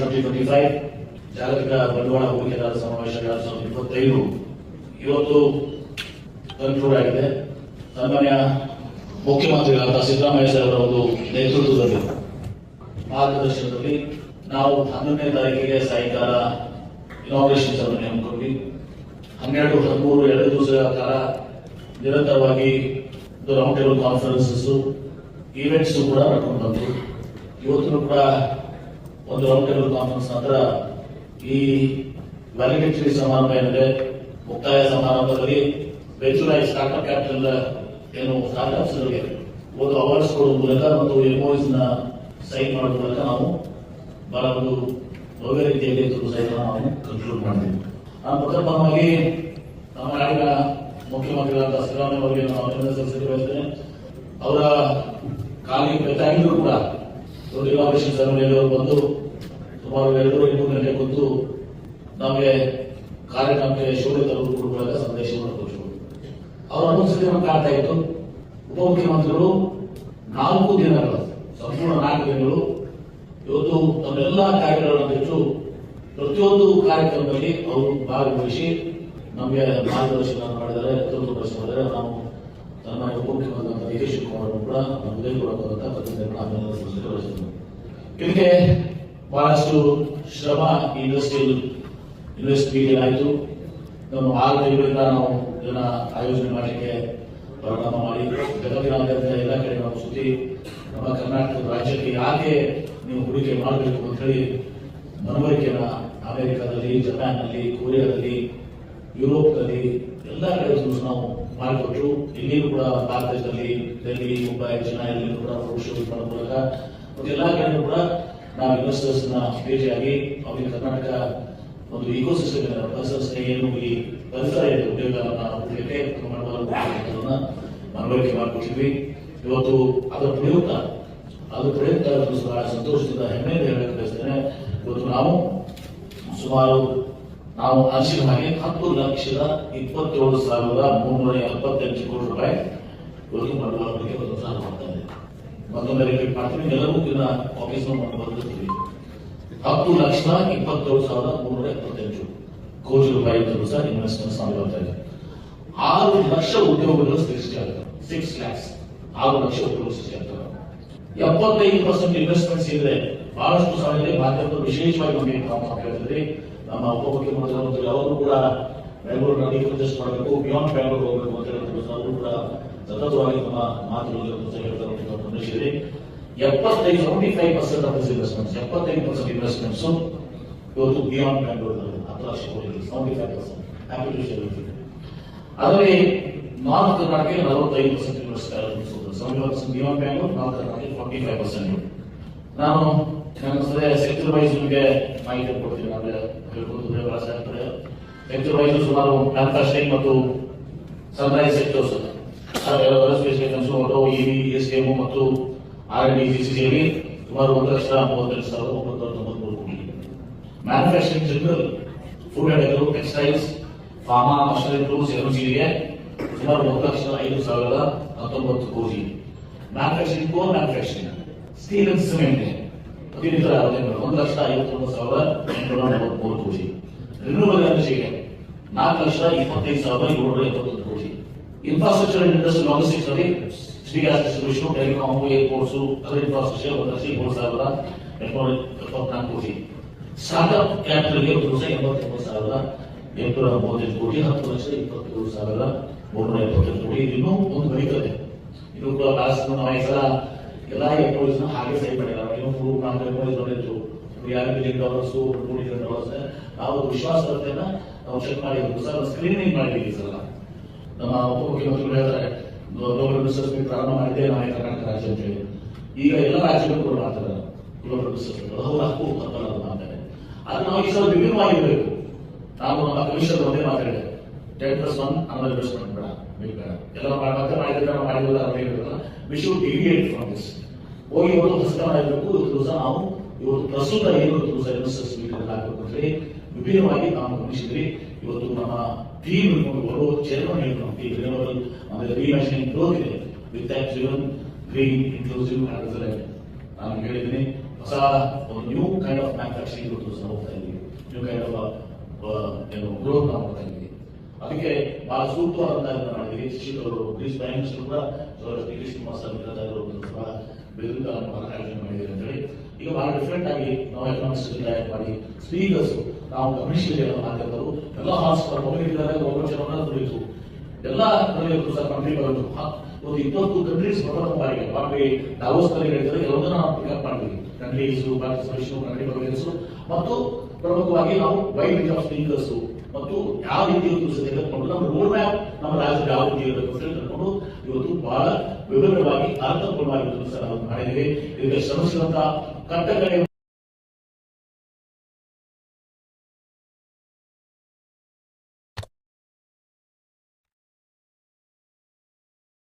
Twenty twenty five ಜಾಗತಿಕ ಬಂಡವಾಳ ಹೂಡಿಕೆದಾರರ ಸಮಾವೇಶ ಎರಡ್ ಸಾವಿರದ ಇಪ್ಪತ್ತೈದು ಇವತ್ತು ಕನ್ಕ್ಲೂಡ್ ಆಗಿದೆ. ಸನ್ಮಾನ್ಯ ಮುಖ್ಯಮಂತ್ರಿಗಳಾದ ಸಿದ್ದರಾಮಯ್ಯ ಸರ್ ಅವರ ಒಂದು ನೇತೃತ್ವದಲ್ಲಿ, ಮಾರ್ಗದರ್ಶನದಲ್ಲಿ ನಾವು ಹನ್ನೊಂದನೇ ತಾರೀಕಿಗೆ ಸಾಯಂಕಾಲ ಇನಾಗ್ರೇಷನ್ ಸಭೆ ಹಮ್ಮಿಕೊಂಡ್ವಿ ಹನ್ನೆರಡು, ಹದಿಮೂರು, ಎರಡು ದಿವಸಗಳ ಕಾಲ ನಿರಂತರವಾಗಿ ರೌಂಡ್ ಟೇಬಲ್ ಕಾನ್ಫರೆನ್ಸಸ್ ಈವೆಂಟ್ಸ್ ಕೂಡ ನಡ್ಕೊಂಡು ಬಂತು ಇವತ್ತು ಕೂಡ ಒಂದು ರೌಂಡ್ ಕಾನ್ಫರೆನ್ಸ್ ನಂತರ ಈ ವ್ಯಾಲಿಡೇಟರಿ ಸಮಾರಂಭ ಏನಿದೆ, ಮುಕ್ತಾಯ ಸಮಾರಂಭದಲ್ಲಿ ವೆಂಚುರೈಸ್ ಸ್ಟಾರ್ಟ್ಅಪ್ ಕ್ಯಾಪಿಟಲ್ ಏನು ಸ್ಟಾರ್ಟ್ಅಪ್ಸ್ ಒಂದು ಅವಾರ್ಡ್ಸ್ ಕೊಡುವ ಮೂಲಕ ಮತ್ತು ಎಂಒಎಸ್ನ ಸೈನ್ ಮಾಡುವ ಮೂಲಕ ನಾವು ಬಹಳ ಒಂದು ಭವ್ಯ ರೀತಿಯಲ್ಲಿ ಸಹಿತ ನಾವು ಕನ್ಕ್ಲೂಡ್ ಮಾಡಿದ್ದೀವಿ. ನಾನು ಪ್ರಥಮವಾಗಿ ನಮ್ಮ ನಾಡಿನ ಮುಖ್ಯಮಂತ್ರಿಗಳಾದ ಸಿದ್ದರಾಮಯ್ಯ ಅವರಿಗೆ ನಾನು ಅಭಿನಂದನೆ ಸಲ್ಲಿಸಲು ಬಯಸ್ತೇನೆ ಅವರ ಕಾಲಿಗೆ ಬೆತ್ತಾಗಿದ್ರು ಕೂಡ ಸೆರೆಮನಿಯಲ್ಲಿ ಅವರು ಬಂದು ಸುಮಾರು ಎರಡು ಮೂರು ಗಂಟೆ ಕೂತು ನಮಗೆ ಕಾರ್ಯಕ್ರಮಕ್ಕೆ ಶೋಭೆ ತರುವುದು ಮೂಲಕ ಸಂದೇಶವನ್ನು ಕೊಟ್ಟರು ಅವರ ಅನುಸರಣೆ ಕಾಣ್ತಾ ಇತ್ತು. ಉಪಮುಖ್ಯಮಂತ್ರಿಗಳು ನಾಲ್ಕು ದಿನಗಳ, ಸಂಪೂರ್ಣ ನಾಲ್ಕು ದಿನಗಳು ಇವತ್ತು ತಮ್ಮೆಲ್ಲ ಕಾರ್ಯಗಳನ್ನು ಬಿಟ್ಟು ಪ್ರತಿಯೊಂದು ಕಾರ್ಯಕ್ರಮದಲ್ಲಿ ಅವರು ಭಾಗವಹಿಸಿ ನಮಗೆ ಮಾರ್ಗದರ್ಶನ ಮಾಡಿದ್ದಾರೆ, ನೇತೃತ್ವ ಮಾಡಿದ್ದಾರೆ ನಾವು ಸನ್ಮಾನ್ಯ ಉಪಮುಖ್ಯಮಂತ್ರಿ ಡಿ ಕೆ ಶಿವಕುಮಾರ್ ಅವರು ಕೂಡ ನಮ್ಮ ಹೃದಯಪೂರ್ವಕವಾದಂತಹ ಪ್ರತಿನಿಧಿಗಳನ್ನ ಅಭಿನಂದನೆ ಸಲ್ಲಿಸಲು ಬಯಸುತ್ತೇನೆ. ಇದಕ್ಕೆ ಬಹಳಷ್ಟು ಶ್ರಮ ಇಂಡಸ್ಟ್ರಿಯಲ್ ಇನ್ವೆಸ್ಟ್ ಮೀಟಿಂಗ್ ಆಯಿತು ನಮ್ಮ ಆರು ತಿಂಗಳಿಂದ ನಾವು ಇದನ್ನ ಆಯೋಜನೆ ಮಾಡಲಿಕ್ಕೆ ಪ್ರಾರಂಭ ಮಾಡಿ ಜಗತ್ತಿನಾದ್ಯಂತ ಎಲ್ಲ ಕಡೆ ನಾವು ಸುದ್ದಿ ನಮ್ಮ ಕರ್ನಾಟಕ ರಾಜ್ಯಕ್ಕೆ ಯಾಕೆ ನೀವು ಹೂಡಿಕೆ ಮಾಡಬೇಕು ಅಂತ ಹೇಳಿ ಮನವರಿಕೆಯನ್ನ ಅಮೆರಿಕದಲ್ಲಿ, ಜಪಾನ್ನಲ್ಲಿ, ಕೊರಿಯಾದಲ್ಲಿ, ಯುರೋಪ್ನಲ್ಲಿ ಎಲ್ಲ ಕಡೆ ನಾವು ಮಾಡಿಕೊಟ್ರು ಇಲ್ಲಿಯೂ ಕೂಡ ಭಾರತದಲ್ಲಿ ಡೆಲ್ಲಿ ಮುಂಬೈ ಎಲ್ಲಿಯೂ ಕೂಡ ರೋಡ್ ಶೋ ಮಾಡೋ ಮೂಲಕ ಎಲ್ಲ ಕಡೆಯೂ ಕೂಡ ನಾವು ಇನ್ವೆಸ್ಟರ್ಸ್ನ ಭೇಟಿಯಾಗಿ ಅವರಿಗೆ ಕರ್ನಾಟಕ ಒಂದು ಇಕೋ ಸಿಸ್ಟಮ್ ಏನು ಈ ಪರಿಸರ ಹುಡುಗಕ್ಕೆ ಮಾಡುವ ಮನವರಿಕೆ ಮಾಡಿಕೊಟ್ಟಿದ್ವಿ. ಇವತ್ತು ಅದರ ಪ್ರಯುಕ್ತ ಅದು ಪ್ರಯುಕ್ತ ಸಂತೋಷದಿಂದ ಹೆಮ್ಮೆಯಿಂದ ಹೇಳಕ್ಕೆ ಬಯಸ್ತೇನೆ. ಇವತ್ತು ನಾವು ಸುಮಾರು ನಾವು ಅಂಶಿನ ಹಾಗೆ ಹತ್ತು ಲಕ್ಷದ ಇಪ್ಪತ್ತೇಳು ಸಾವಿರದ ಮುನ್ನೂರ ಎಪ್ಪತ್ತೆಂಟು ಕೋಟಿ ರೂಪಾಯಿ ಒದಗಿ ಹೂಡಿಕೆ ಪ್ರೋತ್ಸಾಹ ಮಾಡ್ತಾ ಇದೆ ಮತ್ತೊಮ್ಮೆ ರಿಪೀಟ್ ಮಾಡ್ತೀನಿ. ಎಲ್ಲರೂ ಇದನ್ನ ಆಫೀಸ್ ಬಂದಿರ್ತೀವಿ. ಹತ್ತು ಲಕ್ಷದ ಇಪ್ಪತ್ತೇಳು ಸಾವಿರದ ಮುನ್ನೂರ ಎಪ್ಪತ್ತೆಂಟು ಕೋಟಿ ರೂಪಾಯಿ ಸಹ ಇನ್ವೆಸ್ಟ್ಮೆಂಟ್ಸ್ ನಾವು ಬರ್ತಾ ಇದೆ ಆರು ಲಕ್ಷ ಉದ್ಯೋಗಗಳು ಸೃಷ್ಟಿ ಆಗ್ತವೆ ಸಿಕ್ಸ್ ಲ್ಯಾಕ್ಸ್ ಆರು ಲಕ್ಷ ಉದ್ಯೋಗ ಸೃಷ್ಟಿ ಆಗ್ತವೆ. ಎಪ್ಪತ್ತೈದು ಪರ್ಸೆಂಟ್ ಇನ್ವೆಸ್ಟ್ಮೆಂಟ್ಸ್ ಇದ್ರೆ ಬಹಳಷ್ಟು ಸಮಯದಲ್ಲಿ ಮಾಧ್ಯಮಗಳು ವಿಶೇಷವಾಗಿ ನಮಗೆ ನಾವು ಹೇಳ್ತಿದ್ರಿ ನಮ್ಮ ಉಪಮುಖ್ಯಮಂತ್ರಿ ಅವರು ಕೂಡ ಬೆಂಗಳೂರಿನ ಅಡ್ಜಸ್ಟ್ ಮಾಡಬೇಕು. ಬಿಯಾಂಡ್ ಬೆಂಗಳೂರು ಹೋಗಬೇಕು ಅಂತ ಹೇಳಿದ್ರು. ಅವರು ಕೂಡ ಸತತವಾಗಿ ನಮ್ಮ ಮಾತುಗಳಲ್ಲಿ ಅಂತ ಗಮನಿಸಿರಿ ಎಪ್ಪತ್ತೈದು seventy five percent of investments ಎಪ್ಪತ್ತೈದು ಪರ್ಸೆಂಟ್ ಇನ್ವೆಸ್ಟ್ಮೆಂಟ್ಸ್ ಇವತ್ತು ಬಿಯಾಂಡ್ ಬೆಂಗಳೂರು ಹತ್ತು ಲಕ್ಷ ಕೋಟಿ ಸೆವೆಂಟಿ ಫೈವ್ ಪರ್ಸೆಂಟ್ ಹ್ಯಾಪಿ ಅದರಲ್ಲಿ ನಾರ್ತ್ ಕರ್ನಾಟಕ ನಲವತ್ತೈದು percent invest seventy percent beyond Bengaluru north Karnataka forty five percent ನಾನು ಸಲಹೆ ಸೆಕ್ಟರ್ ವೈಸ್ ನಿಮಗೆ ಮಾಹಿತಿ ನಾನು ಹೇಳ್ಕೊತಿದ್ರೆ ಭಾಷೆ ಆಗ್ತದೆ ಸೆಕ್ಟರ್ ವೈಸ್ ಸುಮಾರು ಮ್ಯಾನುಫ್ಯಾಕ್ಚರಿಂಗ್ ಮತ್ತು ಸನ್ರೈಸ್ ಸೆಕ್ಟರ್ಸ್ ಇವಿ ಎಸ್ ಮತ್ತು ಆರ್ ಡಿ ಸಿಸಿಯಲ್ಲಿ ಸುಮಾರು ಒಂದು ಲಕ್ಷ ಮೂವತ್ತೆರಡು ಸಾವಿರದ ಒಂಬತ್ತು ತೊಂಬತ್ಮೂರು ಕೋಟಿ. Manufacturing general food and agro textiles pharma machinery tools ಎನರ್ಜಿಗೆ ಸುಮಾರು ಒಂದು ಲಕ್ಷ ಐದು ಸಾವಿರದ ಹತ್ತೊಂಬತ್ತು ಕೋಟಿ. Manufacturing core manufacturing steel and cement ಇನ್ನಿತರ ಅವಧಿಗಳು ಒಂದು ಲಕ್ಷ ಐವತ್ತೊಂಬತ್ತು ಸಾವಿರ ಎಂಟುನೂರ ನಲವತ್ಮೂರು ಕೋಟಿ ರಿನ್ಯೂವಲ್ ಎನರ್ಜಿಗೆ ನಾಲ್ಕು ಲಕ್ಷ ಇಪ್ಪತ್ತೈದು ಸಾವಿರದ ಏಳ್ನೂರ ಎಪ್ಪತ್ತೊಂದು ಕೋಟಿ ಇನ್ಫ್ರಾಸ್ಟ್ರಕ್ಚರ್ ಅಂಡ್ ಇಂಡಸ್ಟ್ರಿ ಲಾಜಿಸ್ಟಿಕ್ಸ್ ಅಲ್ಲಿ Shri gas distribution telecom airports other infrastructure ಒಂದು ಲಕ್ಷ ಏಳು ಸಾವಿರದ ಎಂಟುನೂರ ಎಪ್ಪತ್ನಾಲ್ಕು ಕೋಟಿ ಸ್ಟಾರ್ಟ್ಅಪ್ ಕ್ಯಾಪಿಟಲ್ಗೆ ಒಂದು ಲಕ್ಷ ಎಂಬತ್ತೊಂಬತ್ತು ಸಾವಿರದ ಎಂಟುನೂರ ಮೂವತ್ತೈದು ಕೋಟಿ ಹತ್ತು ಲಕ್ಷ ಇಪ್ಪತ್ತೇಳು ಸಾವಿರದ ಮೂರ್ನೂರ ಎಪ್ಪತ್ತೈದು ಕೋಟಿ ಇದು ಇನ್ನೂ ಒಂದು ಬರೀತದೆ ಇದು ಕೂಡ ಲಾಸ್ಟ್ ನಾವು ಈ ಸಲ ಎಲ್ಲ ಎಂಪ್ಲಾಯೀಸ್ ಹಾಗೆ ಸೈ ಮಾಡಿದ್ದಾರೆ. ಇನ್ನು ಮೂರು ನಾಲ್ಕು ಎಂಪ್ಲಾಯೀಸ್ ಬಂದಿತ್ತು ಯಾರು ಮಿಲಿಯನ್ ಡಾಲರ್ಸ್ ಮೂರು ಮಿಲಿಯನ್ ಡಾಲರ್ಸ್ ನಾವು ವಿಶ್ವಾಸಾರ್ಹತೆಯನ್ನ ನಾವು ಚೆಕ್ ಮಾಡಿದ್ವಿ ಸರ್ ಸ್ಕ್ರೀನಿಂಗ್ ಮಾಡಿದ್ದೀವಿ ಸಲ ನಮ್ಮ ಉಪಮುಖ್ಯಮಂತ್ರಿಗಳು ಹೇಳ್ತಾರೆ ಗ್ಲೋಬಲ್ ಬಿಸಿನೆಸ್ ಮೀಟ್ ಪ್ರಾರಂಭ ಮಾಡಿದ್ದೆ ನಾವೇ ಕರ್ನಾಟಕ ರಾಜ್ಯ ಅಂತ ಹೇಳಿ. ಈಗ ಎಲ್ಲ ರಾಜ್ಯಗಳು ಕೂಡ ಮಾಡ್ತಾರೆ. ಗ್ಲೋಬಲ್ ಬಿಸಿನೆಸ್ ಮೀಟ್ ಅವ್ರ ಹಕ್ಕು ತಪ್ಪಲ್ಲ ಅದು ನಾವು ಈ ಸಲ ವಿಭಿನ್ನವಾಗಿರಬೇಕು. ನಾವು ನಮ್ಮ ಕಮಿಷನ್ ಒಂದೇ ಮಾತಾಡಿದೆ. ಟೆನ್ ಪ್ಲಸ್ ಒನ್ ಬೇಡ. ಮಾಡಿ ಮತ್ತೆ ಮಾಡಿದ್ರೆ ನಾವು ಮಾಡಿಲ್ಲ ಹೇಳಿದ್ರಲ್ಲ we should deviate from this ಹೋಗಿ ಇವತ್ತು ಹೊಸ ಮಾಡಬೇಕು, ಇವತ್ತು ದಿವಸ ನಾವು ಇವತ್ತು ಪ್ರಸ್ತುತ ಏನು ದಿವಸ ಇನ್ವೆಸ್ಟರ್ಸ್ ಮೀಟಿಂಗ್ ಆಗಬೇಕು ಅಂತ ಹೇಳಿ ವಿಭಿನ್ನವಾಗಿ ನಾವು ಗಮನಿಸಿದ್ರಿ ಇವತ್ತು ನಮ್ಮ ಟೀಮ್ ಇಟ್ಕೊಂಡು ಚೇರ್ಮನ್ ಹೇಳಿದ್ರು ರಿನೋವಲ್ ಆಮೇಲೆ ರೀಮ್ಯಾಷನಿಂಗ್ ಗ್ರೋತ್ ಇದೆ. With driven green inclusive and ನಾನು ಹೇಳಿದ್ದೀನಿ, ಹೊಸ ಒಂದು ನ್ಯೂ ಕೈಂಡ್ ಆಫ್ ಮ್ಯಾನುಫ್ಯಾಕ್ಚರಿಂಗ್ ಇವತ್ತು ಸಹ ಹೋಗ್ತಾ ಇದ್ದೀವಿ. ನ್ಯೂ ಕೈಂಡ್ ಆಫ್ ಏನು ಗ್ರೋತ್ ನಾವು ಹೋಗ್ತಾ ಇದ್ದೀವಿ. ಅದಕ್ಕೆ ಬಹಳ ಸೂಕ್ತವಾದಂತಹ ಅವರು ಪ್ಲೀಸ್ ಪ್ರೈಮ್ ಮಿನಿಸ್ಟರ್ ಕೂಡ ಡಿ ಕೆ ಶಿವಕುಮಾರ್ ಅವರು ಕೂಡ ಬೆದರಿಕೆ ಆಯೋಜನೆ ಅಂತ ಹೇಳಿ. ಈಗ ಬಹಳ ಡಿಫ್ರೆಂಟ್ ಆಗಿ ನಾವು ಎಕನಾಮಿಕ್ಸ್ ತಯಾರು ಮಾಡಿ ಸ್ಪೀಕರ್ಸ್ ನಾವು ಗಮನಿಸಿದ ಮಾಧ್ಯಮರು ಎಲ್ಲ ಒಬ್ಬರು ಜನ ದುಡಿಯಿತು ಎಲ್ಲ ಬರೋದು ಹ- ಒಂದು ಇಪ್ಪತ್ತು ಕಂಟ್ರೀಸ್ ಪ್ರಥಮ ಬಾರಿಗೆ ಬಾಂಬೆ ದಾವೋಸ್ನಲ್ಲಿ ಹೇಳಿದ್ರೆ ಎಲ್ಲದನ್ನ ನಾವು ಪಿಕಪ್ ಮಾಡಿದ್ವಿ. ಮತ್ತು ಪ್ರಮುಖವಾಗಿ ನಾವು ವೈಡ್ ಆಫ್ ಸ್ಪೀಕರ್ಸ್ ಮತ್ತು ಯಾವ ರೀತಿ ಒಂದು ತೆಗೆದುಕೊಂಡು ನಮ್ಮ ರೋಡ್ ಮ್ಯಾಪ್ ನಮ್ಮ ರಾಜ್ಯದ ಯಾವ ರೀತಿ ಇರಬೇಕು ಅಂತ ತಿಳ್ಕೊಂಡು ಇವತ್ತು ಬಹಳ ವಿವರವಾಗಿ ಅರ್ಥಪೂರ್ಣವಾಗಿ ಸಹ ನಾವು ಮಾಡಿದ್ದೀವಿ. ಇದಕ್ಕೆ ಶ್ರಮಿಸಿದಂತಹ ಕಟ್ಟಕಡೆ